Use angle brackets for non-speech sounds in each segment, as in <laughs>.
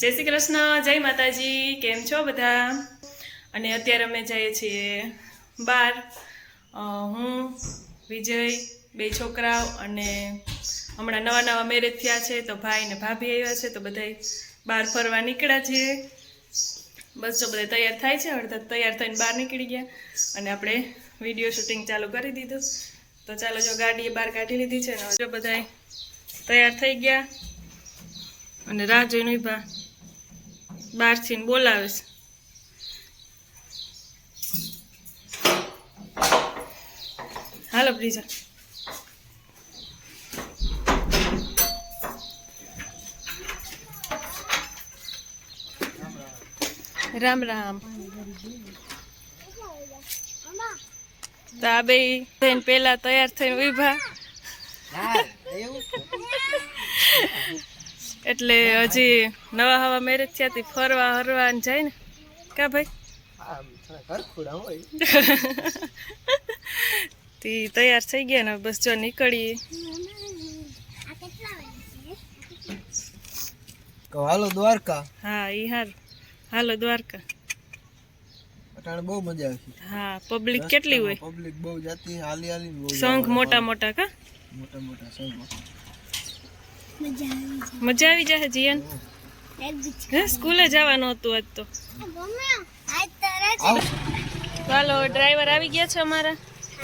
જય શ્રી કૃષ્ણ, જય માતાજી, કેમ છો બધા? અને અત્યારે અમે જઈએ છીએ બાર. હું, વિજય, બે છોકરાઓ અને હમણાં નવા નવા મેરેજ થયા છે, તો ભાઈ ને ભાભી આવ્યા છે, તો બધાય બહાર ફરવા નીકળ્યા છીએ બસ જો બધા તૈયાર થાય છે અડધા તૈયાર થઈને બહાર નીકળી ગયા. અને આપણે વીડિયો શૂટિંગ ચાલુ કરી દીધું. તો ચાલો જો ગાડીએ બહાર કાઢી લીધી છે ને જો બધાય તૈયાર થઈ ગયા. અને રાહ જોઈને ઊભા બહારથી બોલાવે છે હાલો, બ્રીજા. રામ રામ. તો આ બે થઈને પેલા તૈયાર થઈને ઊભા એટલે હજી નવા હવા મેરેજ થયા તી ફરવા હરવા ને જાય ને કા ભાઈ? <laughs> તી તૈયાર થઈ ગયા ને બસ જો નીકળીએ. હાલો દ્વારકા. હા ઈ હાર હાલો દ્વારકા. અટાણે બહુ મજા આવી હા પબ્લિક કેટલી હોય? પબ્લિક બહુ જાતી હાલી હાલી સંઘ મોટા મોટા કા? મોટા મોટા સંઘ મજા આવી જાય. જીયન? હે સ્કૂલે જવાનું હતું આજ તો. ચાલો ડ્રાઈવર આવી ગયા છે અમારા.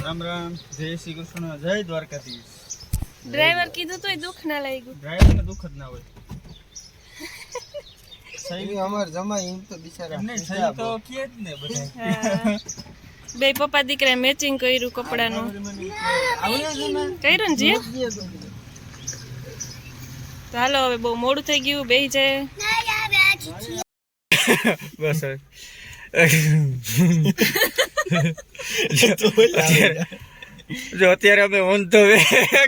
રામ રામ જય શ્રી કૃષ્ણ જય દ્વારકાધીશ. ડ્રાઈવર કીધું તોય દુઃખ ના લાગ્યું. ડ્રાઈવર ને દુઃખ જ ના હોય. <laughs> સહી અમાર જમા એમ તો બિચારા સહી તો કે જ ને બધા. બે પપ્પા દીકરા મેચિંગ કર્યું કપડાનું. કર્યું ને જી હાલો હવે બહુ મોડું થઈ ગયું બેહી જાય <laughs> બસ. જો અત્યારે અમે ઓન ધ વે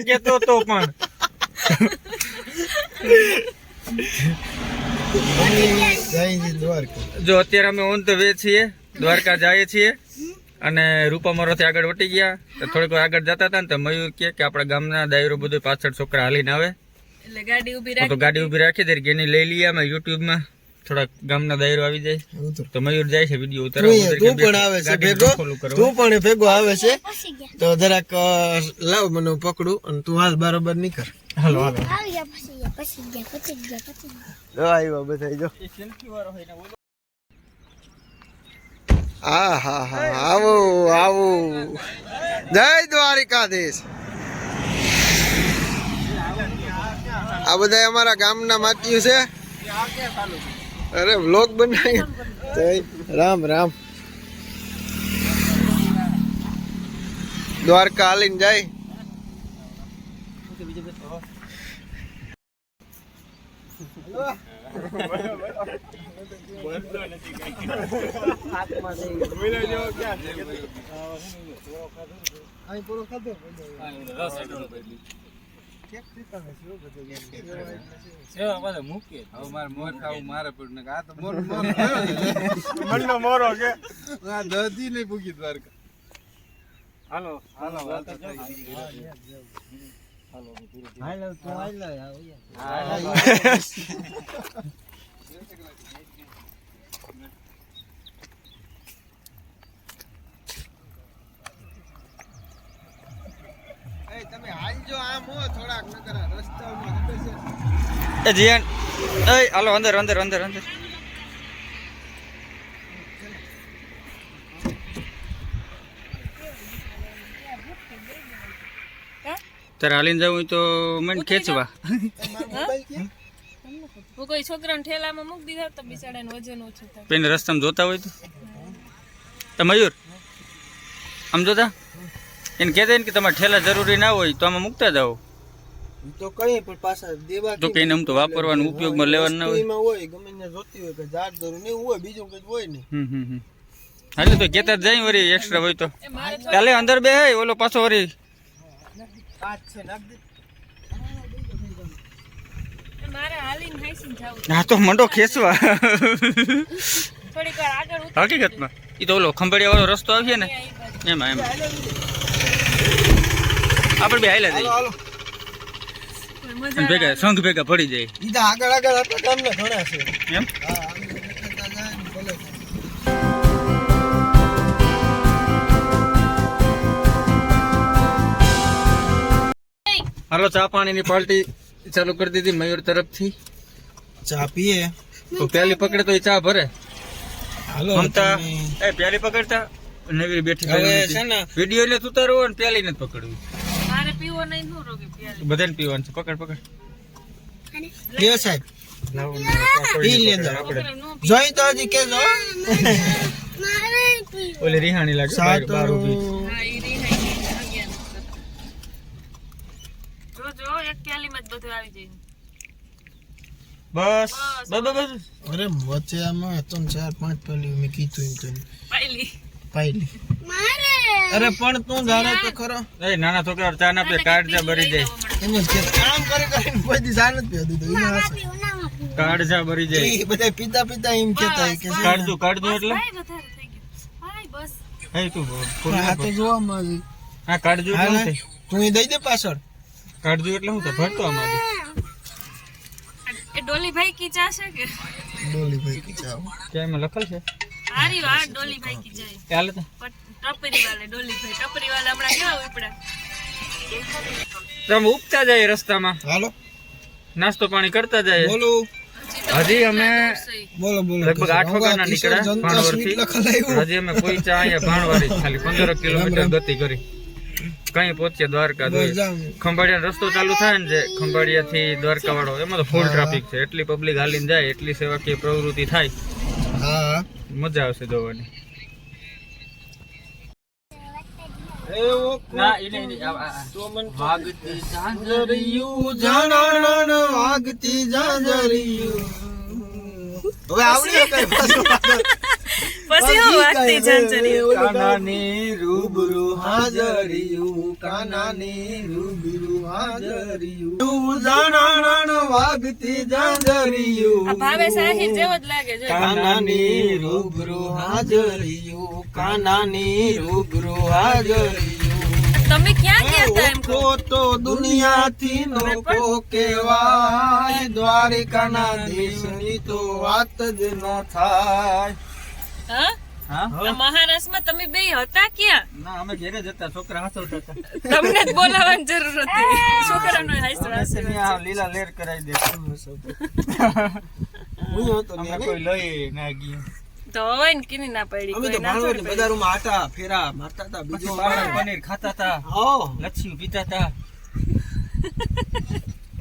કેતો તો પણ. જય જી દ્વારકા જો અત્યારે અમે ઓન ધ વે છીએ દ્વારકા જઈએ છીએ. અને રૂપામરોથી આગળ વટી ગયા. તો થોડીક આગળ જતા હતા ને તો મયુર કે આપણા ગામના દાયરો બધું પાછળ છોકરા હાલીને આવે. એટલે ગાડી ઊભી તો ગાડી ઊભી રાખી દે એની લઈ લઈએ અમે માં થોડા ગામના દાયરો આવી જાય. તો. મયુર જાય છે વિડિયો તું તું પણ આવે છે ભેગો? તું પણ ભેગો આવે છે? તો જરાક લાવ મને પકડું અને તું હાલ બરોબર નીકળ. હાલો હાલો. જો આવ્યા બધા જો. હા હા હા આવો આવો. જય દ્વારિકાધીશ. આ બધા અમારા ગામના માટીયું છે. અરે વ્લોગ બનાવી. રામ રામ. દ્વારકા હાલીને જાય. પૂરો ખાધો પૂગી દ્વારકા હાલો હાલો. તમે હાલજો આમ હો થોડાક નકર આ રસ્તાઓમાં છે. એ જીયાન એ હાલો અંદર અંદર અંદર અંદર. તારે હાલીને જવું હોય તો મને ખેંચવા. હું કોઈ છોકરાને ઠેલામાં મૂકી દીધા તો બિચારાને વજન ઓછું થાય. પેને રસ્તામાં જોતા હોય તો? તો મયુર આમ જોતા? એને કહેતા ને કે તમારે ઠેલા જરૂરી ના હોય તો આમાં મૂકતા જાઓ. તો કઈ પણ પાછા દેવા તો કઈ આમ તો વાપરવાનું ઉપયોગમાં લેવાનું ના હોય. એમાં હોય ગમે ને જોતી હોય કે ઝાડ જરૂર નહીં હોય બીજું કઈ હોય ને હમ હમ હમ. હાલે તો કેતા જ જાય વળી એક્સ્ટ્રા હોય તો. કાલે અંદર બે હે ઓલો પાછો વળી. કાચ છે નાખ દે. મારે હાલીને હા તો મંડો ખેંચવા. વાર હકીકતમાં. એ તો ઓલો ખંભાળિયા વાળો રસ્તો આવ્યો ને. એમાં એમાં. આપણે બે હાલ્યા જઈએ. ભેગા સંઘ ભેગા પડી જાય. ઈદા આગળ આગળ આપણા ગામના ઘણા છે. એમ? હા આમ નીકળતા જાય ને ભલે થાય. હાલો ચા પાણીની પાર્ટી ચાલુ કરી દીધી મયુર તરફથી. ચા પીએ. તો પેલી પકડે તો એ ચા ભરે. હાલો મમતા એ પેલી પકડતા? નવી બેઠી હવે છે ને વીડિયો એટલે ઉતારવો અને ને પેલી નથી પકડવી. પીવો નહીં હું રોગે પ્યાલી. બધાને પીવાનું છે. પકડ પકડ. લ્યો સાહેબ. પી લેજો. આપણે જોઈ તો હજી ઓલી રિહાણી લાગે સાત બાર- બાર બસ. બસ. અરે વચ્ચે આમાં ત્રણ ચાર પાંચ પેલી મેં કીધું એમ પાયલી. પાયલી. અરે પણ તું જાણે તો ખરો. એ નાના છોકરા ચા ના પે કાર્ડ જા ભરી જાય. એમ જ કે કામ કરી કરીને કોઈ દી જાણ જ પીવા દીધું. એને હશે કાર્ડ જા ભરી જાય. એ બધા પીતા પીતા એમ કેતા હોય કે કાઢ દો કાઢ દઉં એટલે? ભાઈ ભાઈ બસ. હે તું બોલ આ તો જોવા મળે. હા કાઢ જો એટલે તું એ દઈ દે પાછળ. કાઢ દઉં એટલે શું તો ભરતો આમાં એ ડોલીભાઈ કી ચા છે કે? ડોલી ભાઈ કી ચા. ક્યાં એમાં લખલ છે? હારી આ ડોલીભાઈ કી જાય. એ તો. ટપરી વાલે ડોલીભાઈ ટપરી વાલે હમણાં કેવા ઉપડા તમે ઉપતા જાય રસ્તામાં. હાલો. નાસ્તો પાણી કરતા જાય. બોલો. હજી અમે બોલો બોલો. લગભગ આઠ વાગ્યાના નીકળ્યા ભાણવરથી હજી અમે કોઈ ચા અહીંયા ભાણવારી ખાલી પંદર કિલોમીટર ગતિ કરી. કઈ પહોંચ્યા દ્વારકા ખંભાળિયા રસ્તો ચાલુ થાય ને જે ખંભાળિયા થી દ્વારકા વાળો એમાં તો ફૂલ ટ્રાફિક છે. એટલી પબ્લિક હાલીને જાય એટલી સેવાકીય પ્રવૃત્તિ થાય. હા. મજા આવશે જોવાની. હવે આવડી કઈ પાછું હું વાગતી કાનાની રૂબરૂ હાજરિયું કાનાની રૂબરૂ હાજરિયું. જાણાણ વાગતી જાંજરિયું. ભાવે સાહિર જેવો જ લાગે છે કાનાની રૂબરૂ હાજરિયું કાનાની રૂબરૂ હાજરિયું. તમે ક્યાં ગયા હતા એમ કહો? તો દુનિયાથી લોકો કેવાય દ્વારિકાના દેશની તો વાત જ ન થાય. મહારાષ્ટ્રમાં તમે બે હતા ક્યાં? ના અમે ઘેરે જતા છોકરા હાથવતા હતા. તમને જ બોલાવવાની જરૂર હતી. છોકરાનો હાઈસવા તમે લીલા લેર કરાવી દે. હું હતો અમે કોઈ લઈ ના ગયું. તો હવે ને કિની ના પડી અમે તો બજારોમાં આટા ફેરા મારતા હતા બીજું પનીર ખાતા હતા. હા. લચ્છી પીતા હતા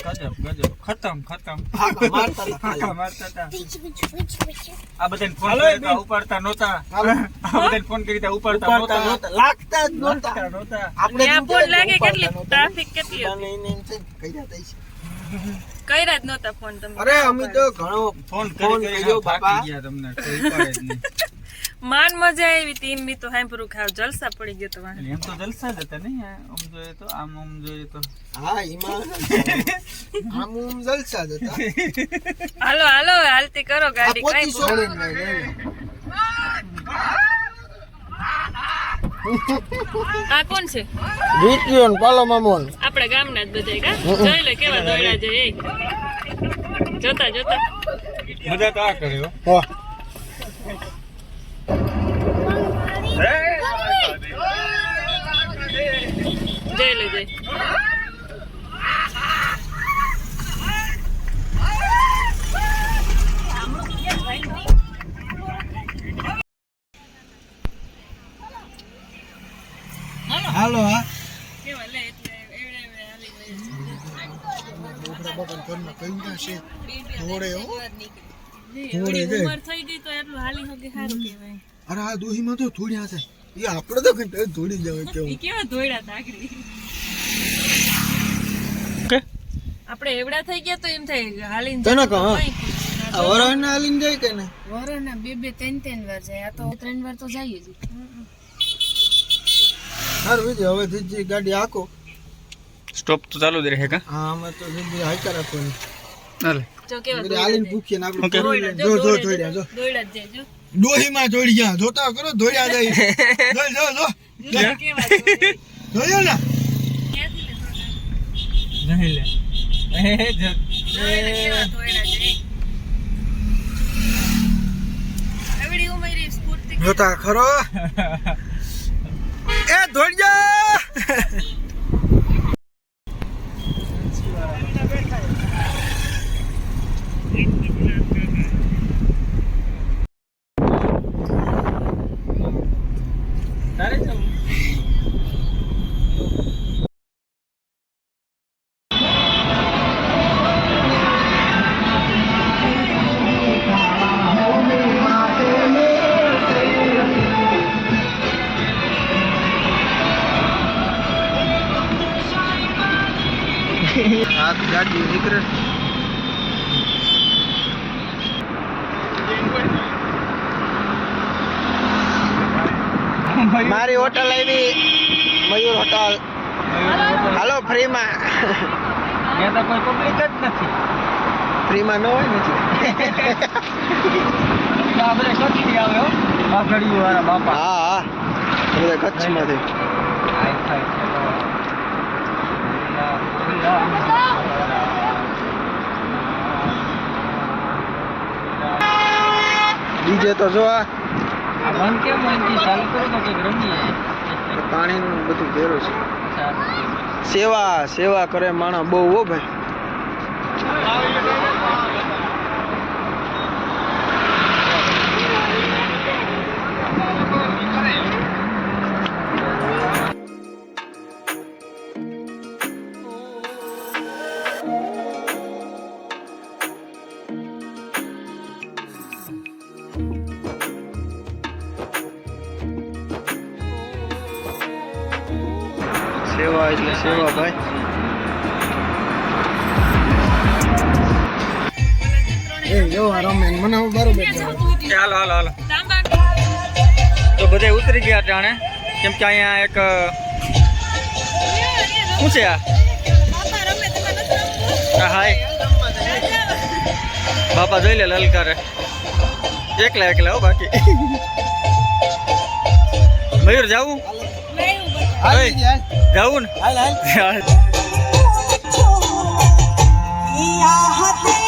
ગજબ ગજબ. ખતમ ખતમ. <laughs> ફાંકા મારતા હતા. આ બધાને ફોન કર્યો ઉપાડતા નહોતા. હાલો. આ બધાને ફોન કરી તા ઉપાડતા નહોતા. લાગતા જ નહોતા. નહોતા. આપણે ફોન લાગે કેટલી ટ્રાફિક કેટલી હતી? બધાને એને એમ છે ને કર્યા તા છે. કર્યા જ નહોતા ફોન તમે. અરે અમે તો ઘણો ફોન ફોન કરી કરી કર્યો થાકી ગયા તમને કોઈ પડે જ નહીં. માન મજા આવી તીન મી તો હાંભરું ખાવ જલસા પડી ગયો તમારે એમ તો જલસા જ હતા નહીં આમ જોઈએ તો આમ આમ જોઈએ તો. હા એમાં આમ આમ જલસા જ હતા. હાલો હાલો હાલતી કરો ગાડી. કઈ. આ કોણ છે? રીતિયો ને પાલો મામોન. આપણે ગામના જ બધા કા? જોઈ લે કેવા દોડ્યા છે એ. જોતા જોતા. મજા તો આ કર્યો હો. લે જઈ હાલો હા. છે. થઈ ગઈ તો એટલું હાલી શકે સારું. કહેવાય અરે આ દોહીમાં તો થોડી છે એ આપણે તો કઈ થોડી જવાય કેવું. કેવા દોડ્યા તા આગળ. આપણે એવડા થઈ ગયા તો એમ થાય હાલીને તને કહો. કંઈ હાલીને જાય કે નહીં? વરોના બે બે ત્રણ ત્રણ વાર જાય. આ તો ત્રણ વાર તો જઈએ જ. સારું વિજય હવે સીધી ગાડી આખો સ્ટોપ તો ચાલુ જ રહે કા? હા અમે તો સીધી હાઈકા રાખવાની. હાલે. જો કેવા હાલીને ભૂખીએ આપણે Okay. ફોર દોડ્યા, જો જો દોડ્યા, જો. દોડ્યા જ જાય જો. ડોહીમાં દોડી ગયા. જોતા કરો દોડ્યા <laughs> જાય. જો જો. જો. જો કેવા દોડ્યા. જોયો ને ક્યાંથી લે થોડા? નહીં <laughs> ફ્રીમાં. ત્યાં તો કોઈ પબ્લિક જ નથી. ફ્રીમાં ન હોય નથી આપણે કચ્છથી આવે હો વાળા બાપા. હા હા. બધા કચ્છમાંથી. ડીજે તો જો આ મન કેમ મનથી ચાલુ કરો તો કંઈક રમીએ. પાણીનું બધું ઘેરું છે. સેવા સેવા કરે માણસ બહુ હો ભાઈ. સેવા ભાઈ એ જો આ મને બરોબર ચાલો હાલો હાલો હાલો તો બધે ઉતરી ગયા જાણે કેમ કે અહીંયા એક શું છે? આ? હાય. બાપા જોઈ લે લલકારે. એકલા એકલા હો બાકી. મયુર જાવું? જાવું ને? હાલ <laughs>